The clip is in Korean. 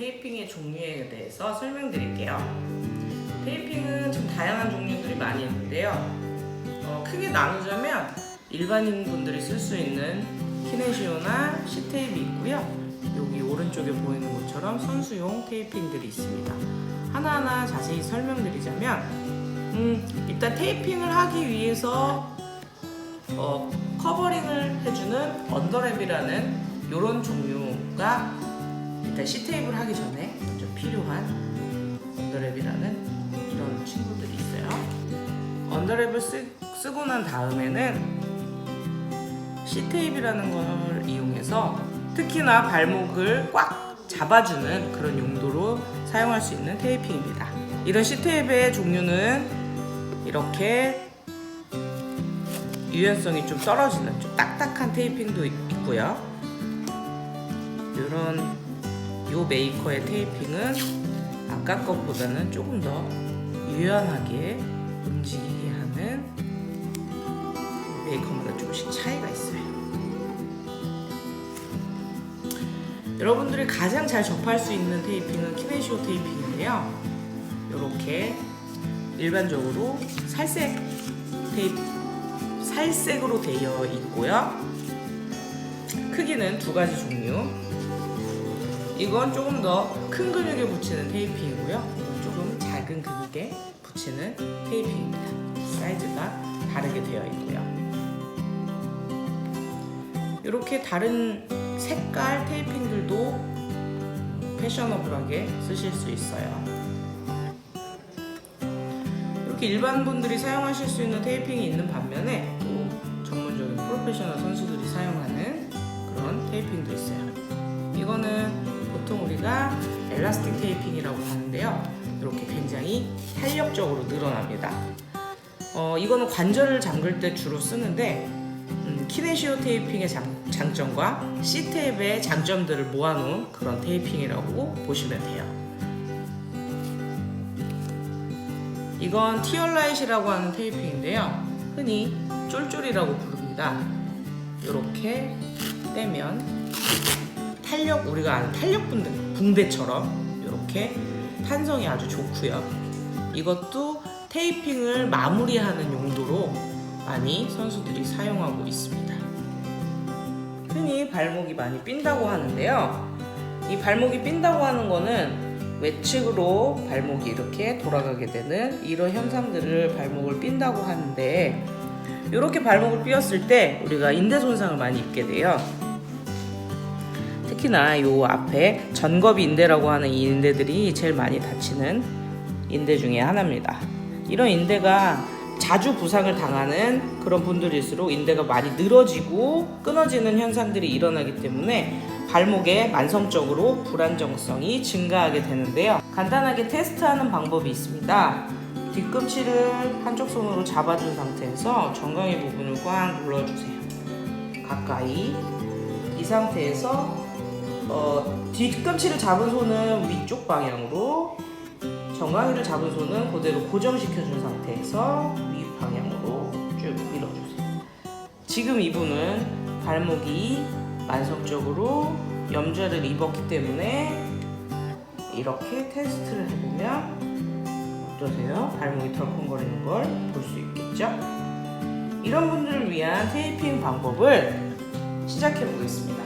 테이핑의 종류에 대해서 설명드릴게요. 테이핑은 좀 다양한 종류들이 많이 있는데요. 어, 크게 나누자면 일반인 분들이 쓸 수 있는 키네시오나 시테이프 있고요. 여기 오른쪽에 보이는 것처럼 선수용 테이핑들이 있습니다. 하나하나 자세히 설명드리자면 음, 일단 테이핑을 하기 위해서 어, 커버링을 해주는 언더랩이라는 이런 종류가 일단 시테이프를 하기 전에 먼저 필요한 언더랩이라는 이런 친구들이 있어요. 언더랩을 쓰, 쓰고 난 다음에는 시테이프라는 걸 이용해서 특히나 발목을 꽉 잡아주는 그런 용도로 사용할 수 있는 테이핑입니다. 이런 시테이프의 종류는 이렇게 유연성이 좀 떨어지는 좀 딱딱한 테이핑도 있- 있고요. 이런 요 메이커의 테이핑은 아까 것보다는 조금 더 유연하게 움직이게 하는 메이커마다 조금씩 차이가 있어요. 여러분들이 가장 잘 접할 수 있는 테이핑은 키네시오 테이핑인데요. 이렇게 일반적으로 살색 테이프 살색으로 되어 있고요. 크기는 두 가지 종류. 이건 조금 더 큰 근육에 붙이는 테이핑이고요. 조금 작은 근육에 붙이는 테이핑입니다. 사이즈가 다르게 되어 있고요. 이렇게 다른 색깔 테이핑들도 패셔너블하게 쓰실 수 있어요. 이렇게 일반 분들이 사용하실 수 있는 테이핑이 있는 반면에 또 전문적인 프로페셔널 선수들이 사용하는 그런 테이핑도 있어요. 이거는 보통 우리가 엘라스틱 테이핑이라고 하는데요. 이렇게 굉장히 탄력적으로 늘어납니다. 어, 이거는 관절을 잠글 때 주로 쓰는데 음, 키네시오 테이핑의 장, 장점과 C 테이프의 장점들을 모아놓은 그런 테이핑이라고 보시면 돼요. 이건 티얼라이트라고 하는 테이핑인데요. 흔히 쫄쫄이라고 부릅니다. 이렇게 떼면 탄력 우리가 아는 탄력 붕대, 붕대처럼 이렇게 탄성이 아주 좋고요. 이것도 테이핑을 마무리하는 용도로 많이 선수들이 사용하고 있습니다. 흔히 발목이 많이 삔다고 하는데요. 이 발목이 삔다고 하는 거는 외측으로 발목이 이렇게 돌아가게 되는 이런 현상들을 발목을 삔다고 하는데 이렇게 발목을 삐었을 때 우리가 인대 손상을 많이 입게 돼요. 특히나 이 앞에 전겁 인대라고 하는 이 인대들이 제일 많이 다치는 인대 중에 하나입니다. 이런 인대가 자주 부상을 당하는 그런 분들일수록 인대가 많이 늘어지고 끊어지는 현상들이 일어나기 때문에 발목에 만성적으로 불안정성이 증가하게 되는데요. 간단하게 테스트하는 방법이 있습니다. 뒤꿈치를 한쪽 손으로 잡아준 상태에서 정강이 부분을 꽉 눌러주세요. 가까이 이 상태에서 어, 뒤꿈치를 잡은 손은 위쪽 방향으로 정강이를 잡은 손은 그대로 고정시켜준 상태에서 위 방향으로 쭉 밀어주세요. 지금 이분은 발목이 만성적으로 염좌를 입었기 때문에 이렇게 테스트를 해보면 어떠세요? 발목이 덜컹거리는 걸 볼 수 있겠죠? 이런 분들을 위한 테이핑 방법을 시작해 보겠습니다.